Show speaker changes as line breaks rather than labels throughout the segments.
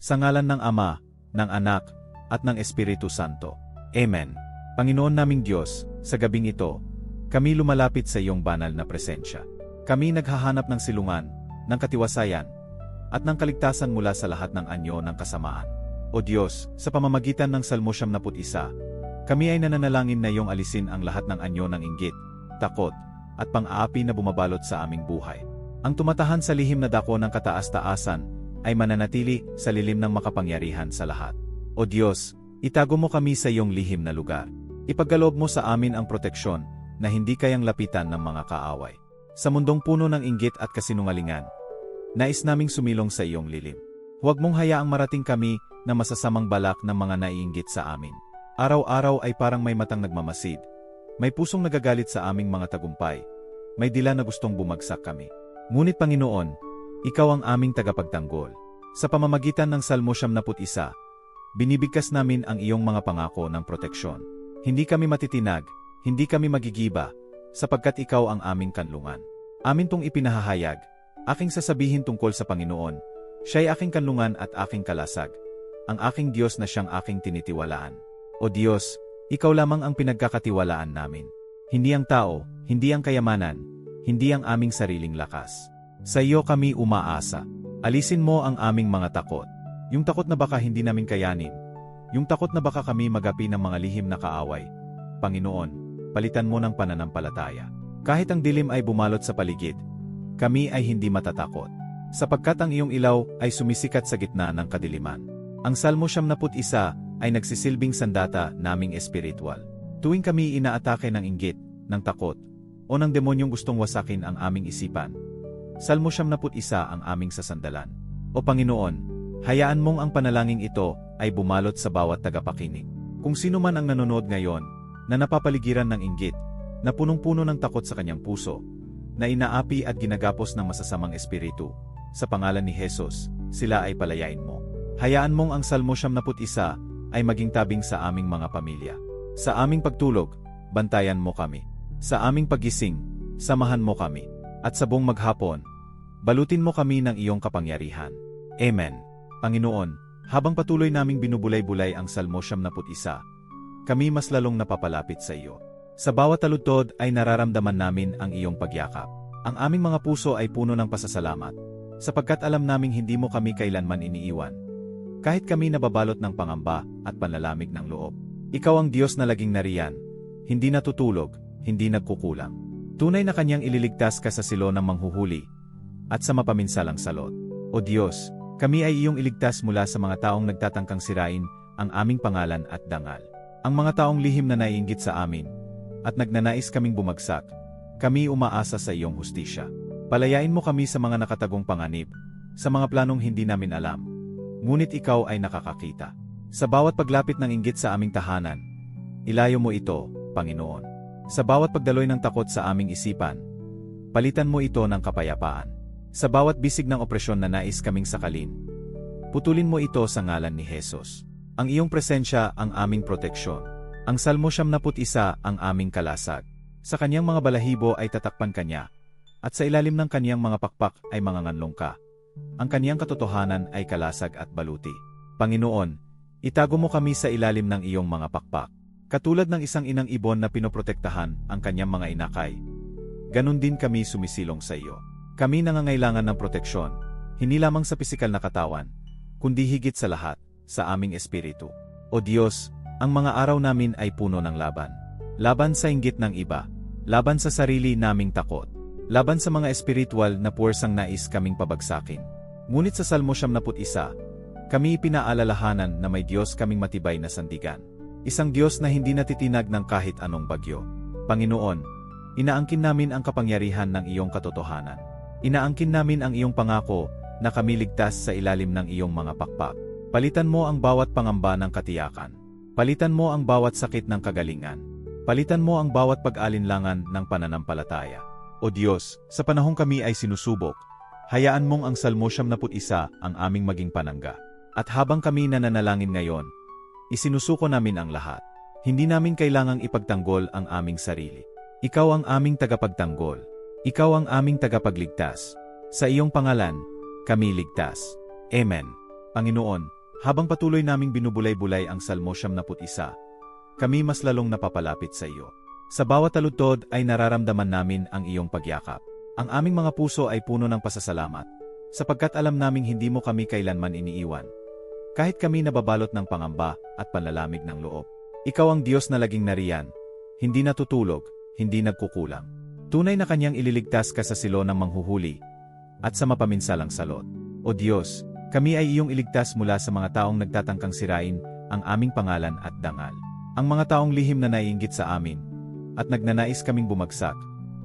Sa ngalan ng Ama, ng Anak, at ng Espiritu Santo. Amen. Panginoon naming Diyos, sa gabing ito, kami lumalapit sa iyong banal na presensya. Kami naghahanap ng silungan, ng katiwasayan, at ng kaligtasan mula sa lahat ng anyo ng kasamaan. O Diyos, sa pamamagitan ng Salmo 71, kami ay nananalangin na iyong alisin ang lahat ng anyo ng inggit, takot, at pang-aapi na bumabalot sa aming buhay. Ang tumatahan sa lihim na dako ng kataas-taasan ay mananatili sa lilim ng makapangyarihan sa lahat. O Diyos, itago mo kami sa iyong lihim na lugar. Ipagkaloob mo sa amin ang proteksyon na hindi kayang lapitan ng mga kaaway. Sa mundong puno ng inggit at kasinungalingan, nais naming sumilong sa iyong lilim. Huwag mong hayaang marating kami na masasamang balak ng mga naiinggit sa amin. Araw-araw ay parang may matang nagmamasid. May pusong nagagalit sa aming mga tagumpay. May dila na gustong bumagsak kami. Ngunit Panginoon, Ikaw ang aming tagapagtanggol. Sa pamamagitan ng Salmo 71, binibigkas namin ang iyong mga pangako ng proteksyon. Hindi kami matitinag, hindi kami magigiba, sapagkat ikaw ang aming kanlungan. Amin tong ipinahahayag, aking sasabihin tungkol sa Panginoon, siya'y aking kanlungan at aking kalasag, ang aking Diyos na siyang aking tinitiwalaan. O Diyos, ikaw lamang ang pinagkakatiwalaan namin. Hindi ang tao, hindi ang kayamanan, hindi ang aming sariling lakas. Sa iyo kami umaasa. Alisin mo ang aming mga takot. Yung takot na baka hindi namin kayanin. Yung takot na baka kami magapi ng mga lihim na kaaway. Panginoon, palitan mo ng pananampalataya. Kahit ang dilim ay bumalot sa paligid, kami ay hindi matatakot. Sapagkat ang iyong ilaw ay sumisikat sa gitna ng kadiliman. Ang Salmo 71 ay nagsisilbing sandata naming espiritual. Tuwing kami inaatake ng inggit, ng takot, o ng demonyong gustong wasakin ang aming isipan, Salmo 71 ang aming sasandalan. O Panginoon, hayaan mong ang panalangin ito ay bumalot sa bawat tagapakinig. Kung sino man ang nanonood ngayon, na napapaligiran ng inggit, na punong-puno ng takot sa kanyang puso, na inaapi at ginagapos ng masasamang espiritu, sa pangalan ni Jesus, sila ay palayain mo. Hayaan mong ang Salmo 71 ay maging tabing sa aming mga pamilya. Sa aming pagtulog, bantayan mo kami. Sa aming pagising, samahan mo kami. At sa buong maghapon, balutin mo kami ng iyong kapangyarihan. Amen. Panginoon, habang patuloy naming binubulay-bulay ang Salmo 71, kami mas lalong napapalapit sa iyo. Sa bawat taludtod ay nararamdaman namin ang iyong pagyakap. Ang aming mga puso ay puno ng pasasalamat, sapagkat alam naming hindi mo kami kailanman iniiwan. Kahit kami nababalot ng pangamba at panlalamig ng loob. Ikaw ang Diyos na laging nariyan, hindi natutulog, hindi nagkukulang. Tunay na kanyang ililigtas ka sa silo ng manghuhuli at sa mapaminsalang salot. O Diyos, kami ay iyong iligtas mula sa mga taong nagtatangkang sirain ang aming pangalan at dangal. Ang mga taong lihim na naiinggit sa amin at nagnanais kaming bumagsak, kami umaasa sa iyong hustisya. Palayain mo kami sa mga nakatagong panganib, sa mga planong hindi namin alam. Ngunit ikaw ay nakakakita. Sa bawat paglapit ng inggit sa aming tahanan, ilayo mo ito, Panginoon. Sa bawat pagdaloy ng takot sa aming isipan, palitan mo ito ng kapayapaan. Sa bawat bisig ng opresyon na nais kaming sakalin, putulin mo ito sa ngalan ni Jesus. Ang iyong presensya ang aming proteksyon. Ang Salmo 71 ang aming kalasag. Sa kanyang mga balahibo ay tatakpan kanya, at sa ilalim ng kanyang mga pakpak ay mga nganlong ka. Ang kanyang katotohanan ay kalasag at baluti. Panginoon, itago mo kami sa ilalim ng iyong mga pakpak. Katulad ng isang inang ibon na pinoprotektahan ang kanyang mga inakay. Ganon din kami sumisilong sa iyo. Kami nangangailangan ng proteksyon, hindi lamang sa pisikal na katawan, kundi higit sa lahat, sa aming espiritu. O Diyos, ang mga araw namin ay puno ng laban. Laban sa inggit ng iba, laban sa sarili naming takot, laban sa mga espiritual na puwersang nais kaming pabagsakin. Ngunit sa Salmo 71, kami pinaalalahanan na may Diyos kaming matibay na sandigan. Isang Diyos na hindi natitinag ng kahit anong bagyo. Panginoon, inaangkin namin ang kapangyarihan ng iyong katotohanan. Inaangkin namin ang iyong pangako na kami ligtas sa ilalim ng iyong mga pakpak. Palitan mo ang bawat pangamba ng katiyakan. Palitan mo ang bawat sakit ng kagalingan. Palitan mo ang bawat pag-alinlangan ng pananampalataya. O Diyos, sa panahong kami ay sinusubok, hayaan mong ang Salmo 71 ang aming maging panangga. At habang kami nananalangin ngayon, Isinusuko namin ang lahat. Hindi namin kailangang ipagtanggol ang aming sarili. Ikaw ang aming tagapagtanggol. Ikaw ang aming tagapagligtas. Sa iyong pangalan, kami ligtas. Amen. Panginoon, habang patuloy naming binubulay-bulay ang Salmo 71, kami mas lalong napapalapit sa iyo. Sa bawat taludtod ay nararamdaman namin ang iyong pagyakap. Ang aming mga puso ay puno ng pasasalamat, sapagkat alam naming hindi mo kami kailanman iniiwan. Kahit kami nababalot ng pangamba at panlalamig ng loob. Ikaw ang Diyos na laging nariyan, hindi natutulog, hindi nagkukulang. Tunay na kanyang ililigtas ka sa silo ng manghuhuli at sa mapaminsalang salot. O Diyos, kami ay iyong iligtas mula sa mga taong nagtatangkang sirain ang aming pangalan at dangal. Ang mga taong lihim na naiinggit sa amin at nagnanais kaming bumagsak,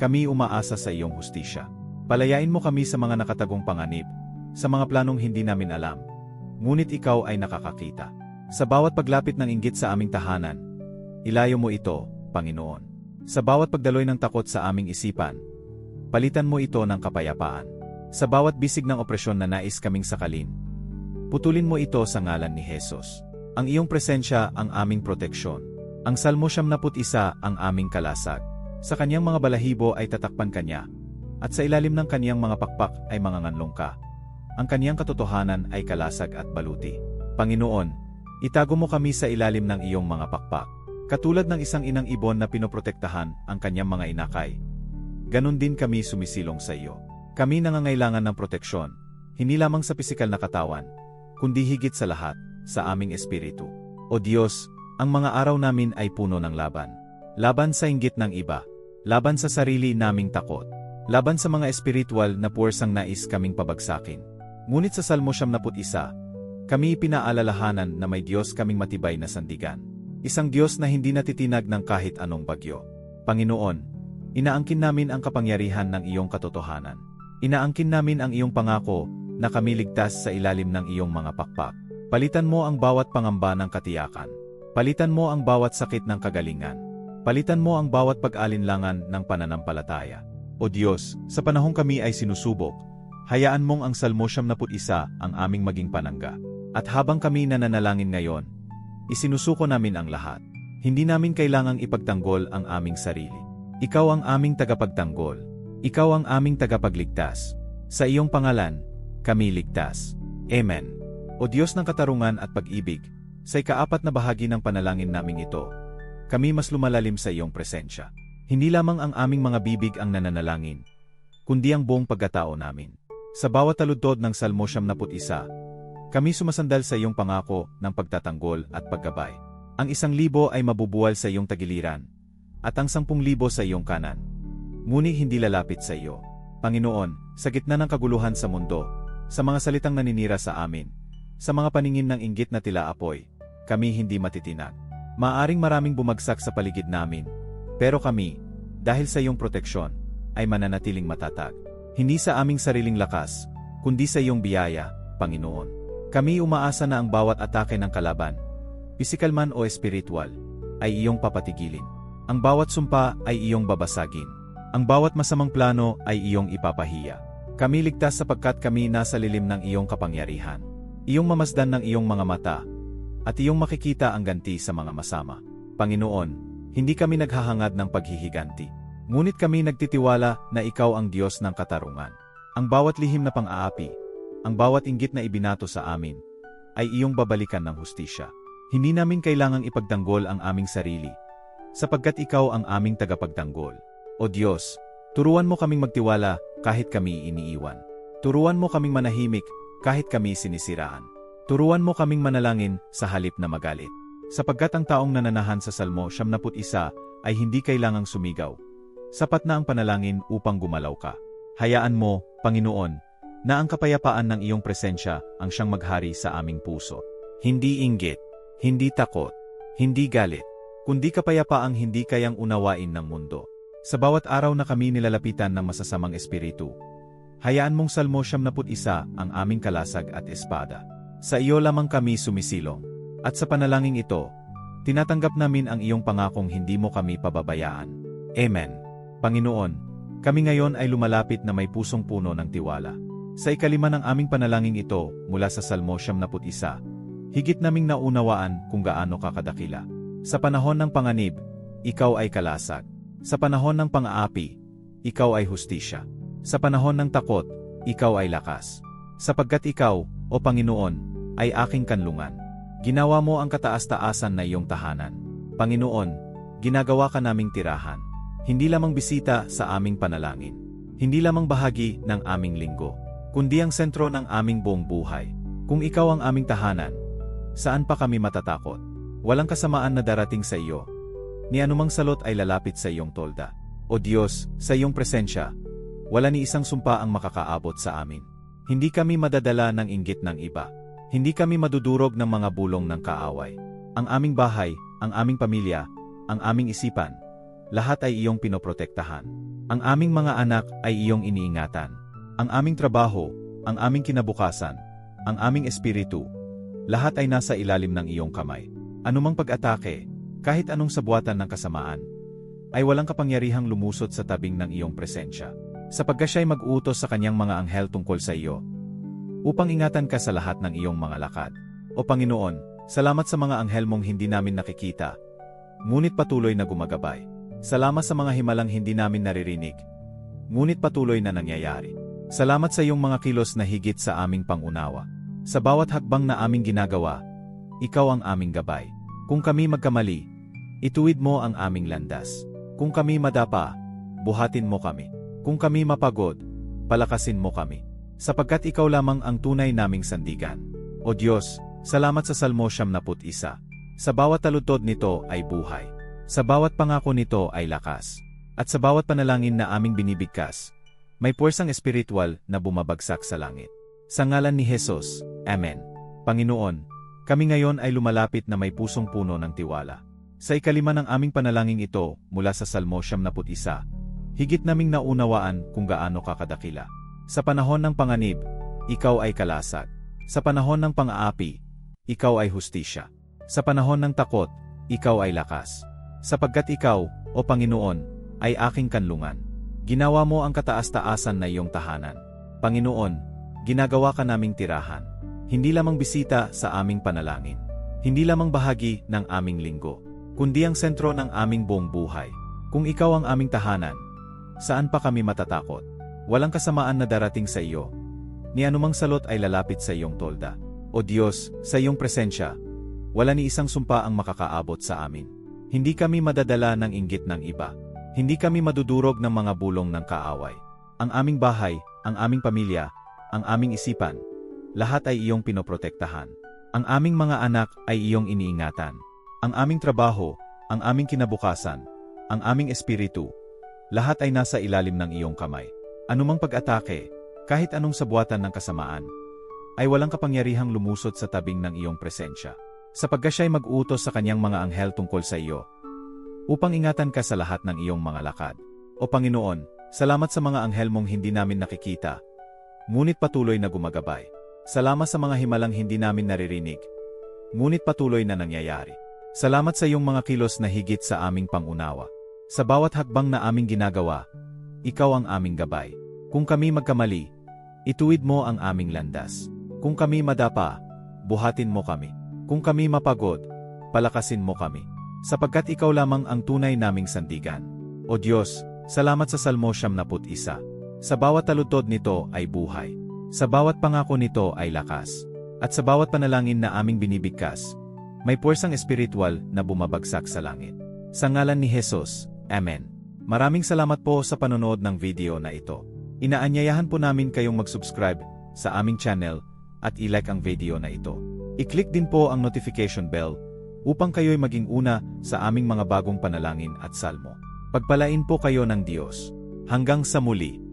kami umaasa sa iyong hustisya. Palayain mo kami sa mga nakatagong panganib, sa mga planong hindi namin alam. Ngunit ikaw ay nakakakita. Sa bawat paglapit ng inggit sa aming tahanan, ilayo mo ito, Panginoon. Sa bawat pagdaloy ng takot sa aming isipan, palitan mo ito ng kapayapaan. Sa bawat bisig ng opresyon na nais kaming sakalin, putulin mo ito sa ngalan ni Jesus. Ang iyong presensya ang aming proteksyon. Ang Salmo 71 ang aming kalasag. Sa kanyang mga balahibo ay tatakpan kanya, at sa ilalim ng kanyang mga pakpak ay manganganlong ka. Ang kanyang katotohanan ay kalasag at baluti. Panginoon, itago mo kami sa ilalim ng iyong mga pakpak. Katulad ng isang inang ibon na pinoprotektahan ang kanyang mga inakay. Ganon din kami sumisilong sa iyo. Kami nangangailangan ng proteksyon, hindi lamang sa pisikal na katawan, kundi higit sa lahat, sa aming espiritu. O Diyos, ang mga araw namin ay puno ng laban. Laban sa inggit ng iba, Laban sa sarili naming takot. Laban sa mga espiritual na puwersang nais kaming pabagsakin. Ngunit sa Salmo 71, kami pinaalalahanan na may Diyos kaming matibay na sandigan. Isang Diyos na hindi natitinag ng kahit anong bagyo. Panginoon, inaangkin namin ang kapangyarihan ng iyong katotohanan. Inaangkin namin ang iyong pangako na kami ligtas sa ilalim ng iyong mga pakpak. Palitan mo ang bawat pangamba ng katiyakan. Palitan mo ang bawat sakit ng kagalingan. Palitan mo ang bawat pag-alinlangan ng pananampalataya. O Diyos, sa panahong kami ay sinusubok, hayaan mong ang Salmo 71 ang aming maging panangga. At habang kami nananalangin ngayon, isinusuko namin ang lahat. Hindi namin kailangang ipagtanggol ang aming sarili. Ikaw ang aming tagapagtanggol. Ikaw ang aming tagapagligtas. Sa iyong pangalan, kami ligtas. Amen. O Diyos ng katarungan at pag-ibig, sa ikaapat na bahagi ng panalangin naming ito, kami mas lumalalim sa iyong presensya. Hindi lamang ang aming mga bibig ang nananalangin, kundi ang buong pagkatao namin. Sa bawat taludtod ng Salmo 71, kami sumasandal sa iyong pangako ng pagtatanggol at paggabay. Ang isang libo ay mabubuwal sa iyong tagiliran, at ang sampung libo sa iyong kanan. Ngunit hindi lalapit sa iyo. Panginoon, sa gitna ng kaguluhan sa mundo, sa mga salitang naninira sa amin, sa mga paningin ng inggit na tila apoy, kami hindi matitinag. Maaring maraming bumagsak sa paligid namin, pero kami, dahil sa iyong proteksyon, ay mananatiling matatag. Hindi sa aming sariling lakas, kundi sa iyong biyaya, Panginoon. Kami umaasa na ang bawat atake ng kalaban, pisikal man o espiritual, ay iyong papatigilin. Ang bawat sumpa ay iyong babasagin. Ang bawat masamang plano ay iyong ipapahiya. Kami ligtas sapagkat kami nasa lilim ng iyong kapangyarihan. Iyong mamasdan ng iyong mga mata, at iyong makikita ang ganti sa mga masama. Panginoon, hindi kami naghahangad ng paghihiganti. Ngunit kami nagtitiwala na ikaw ang Diyos ng katarungan. Ang bawat lihim na pang-aapi, ang bawat inggit na ibinato sa amin, ay iyong babalikan ng hustisya. Hindi namin kailangang ipagtanggol ang aming sarili, sapagkat ikaw ang aming tagapagtanggol. O Diyos, turuan mo kaming magtiwala kahit kami iniiwan. Turuan mo kaming manahimik kahit kami sinisiraan. Turuan mo kaming manalangin sa halip na magalit. Sapagkat ang taong nananahan sa Salmo 71 ay hindi kailangang sumigaw. Sapat na ang panalangin upang gumalaw ka. Hayaan mo, Panginoon, na ang kapayapaan ng iyong presensya ang siyang maghari sa aming puso. Hindi inggit, hindi takot, hindi galit, kundi kapayapaang hindi kayang unawain ng mundo. Sa bawat araw na kami nilalapitan ng masasamang espiritu, hayaan mong Salmo 71 ang aming kalasag at espada. Sa iyo lamang kami sumisilong. At sa panalangin ito, tinatanggap namin ang iyong pangakong hindi mo kami pababayaan. Amen. Panginoon, kami ngayon ay lumalapit na may pusong puno ng tiwala. Sa ikalima ng aming panalangin ito mula sa Salmo 71, higit naming naunawaan kung gaano kakadakila. Sa panahon ng panganib, ikaw ay kalasag. Sa panahon ng pang-aapi, ikaw ay hustisya. Sa panahon ng takot, ikaw ay lakas. Sapagkat ikaw, o Panginoon, ay aking kanlungan. Ginawa mo ang kataas-taasan na iyong tahanan. Panginoon, ginagawa ka naming tirahan. Hindi lamang bisita sa aming panalangin. Hindi lamang bahagi ng aming linggo. Kundi ang sentro ng aming buong buhay. Kung ikaw ang aming tahanan, saan pa kami matatakot? Walang kasamaan na darating sa iyo. Ni anumang salot ay lalapit sa iyong tolda. O Diyos, sa iyong presensya, wala ni isang sumpa ang makakaabot sa amin. Hindi kami madadala ng inggit ng iba. Hindi kami madudurog ng mga bulong ng kaaway. Ang aming bahay, ang aming pamilya, ang aming isipan, lahat ay iyong pinoprotektahan. Ang aming mga anak ay iyong iniingatan. Ang aming trabaho, ang aming kinabukasan, ang aming espiritu, lahat ay nasa ilalim ng iyong kamay. Anumang pag-atake, kahit anong sabuatan ng kasamaan, ay walang kapangyarihang lumusot sa tabing ng iyong presensya. Sapagka siya'y mag-utos sa kanyang mga anghel tungkol sa iyo, upang ingatan ka sa lahat ng iyong mga lakad. O Panginoon, salamat sa mga anghel mong hindi namin nakikita, ngunit patuloy na gumagabay. Salamat sa mga himalang hindi namin naririnig, ngunit patuloy na nangyayari. Salamat sa iyong mga kilos na higit sa aming pangunawa. Sa bawat hakbang na aming ginagawa, ikaw ang aming gabay. Kung kami magkamali, ituwid mo ang aming landas. Kung kami madapa, buhatin mo kami. Kung kami mapagod, palakasin mo kami. Sapagkat ikaw lamang ang tunay naming sandigan. O Diyos, salamat sa Salmo 71. Sa bawat talutod nito ay buhay. Sa bawat pangako nito ay lakas. At sa bawat panalangin na aming binibigkas, may puwersang espiritual na bumabagsak sa langit. Sa ngalan ni Jesus, Amen. Panginoon, kami ngayon ay lumalapit na may pusong puno ng tiwala. Sa ikalima ng aming panalangin ito mula sa Salmo 71, higit naming naunawaan kung gaano kakadakila. Sa panahon ng panganib, ikaw ay kalasag. Sa panahon ng pang-aapi, ikaw ay hustisya. Sa panahon ng takot, ikaw ay lakas. Sapagkat ikaw, o Panginoon, ay aking kanlungan. Ginawa mo ang kataas-taasan na iyong tahanan. Panginoon, ginagawa ka naming tirahan. Hindi lamang bisita sa aming panalangin. Hindi lamang bahagi ng aming linggo. Kundi ang sentro ng aming buong buhay. Kung ikaw ang aming tahanan, saan pa kami matatakot? Walang kasamaan na darating sa iyo. Ni anumang salot ay lalapit sa iyong tolda. O Diyos, sa iyong presensya, wala ni isang sumpa ang makakaabot sa amin. Hindi kami madadala ng inggit ng iba. Hindi kami madudurog ng mga bulong ng kaaway. Ang aming bahay, ang aming pamilya, ang aming isipan, lahat ay iyong pinoprotektahan. Ang aming mga anak ay iyong iniingatan. Ang aming trabaho, ang aming kinabukasan, ang aming espiritu, lahat ay nasa ilalim ng iyong kamay. Anumang pag-atake, kahit anong sabuatan ng kasamaan, ay walang kapangyarihang lumusot sa tabing ng iyong presensya. Sapagka siya'y mag-utos sa kanyang mga anghel tungkol sa iyo, upang ingatan ka sa lahat ng iyong mga lakad. O Panginoon, salamat sa mga anghel mong hindi namin nakikita, ngunit patuloy na gumagabay. Salamat sa mga himalang hindi namin naririnig, ngunit patuloy na nangyayari. Salamat sa iyong mga kilos na higit sa aming pangunawa. Sa bawat hakbang na aming ginagawa, ikaw ang aming gabay. Kung kami magkamali, ituwid mo ang aming landas. Kung kami madapa, buhatin mo kami. Kung kami mapagod, palakasin mo kami. Sapagkat ikaw lamang ang tunay naming sandigan. O Diyos, salamat sa Salmo 71. Sa bawat talutod nito ay buhay. Sa bawat pangako nito ay lakas. At sa bawat panalangin na aming binibigkas, may puwersang espiritual na bumabagsak sa langit. Sa ngalan ni Jesus, Amen. Maraming salamat po sa panonood ng video na ito. Inaanyayahan po namin kayong mag-subscribe sa aming channel at i-like ang video na ito. I-click din po ang notification bell upang kayo'y maging una sa aming mga bagong panalangin at salmo. Pagpalain po kayo ng Diyos. Hanggang sa muli.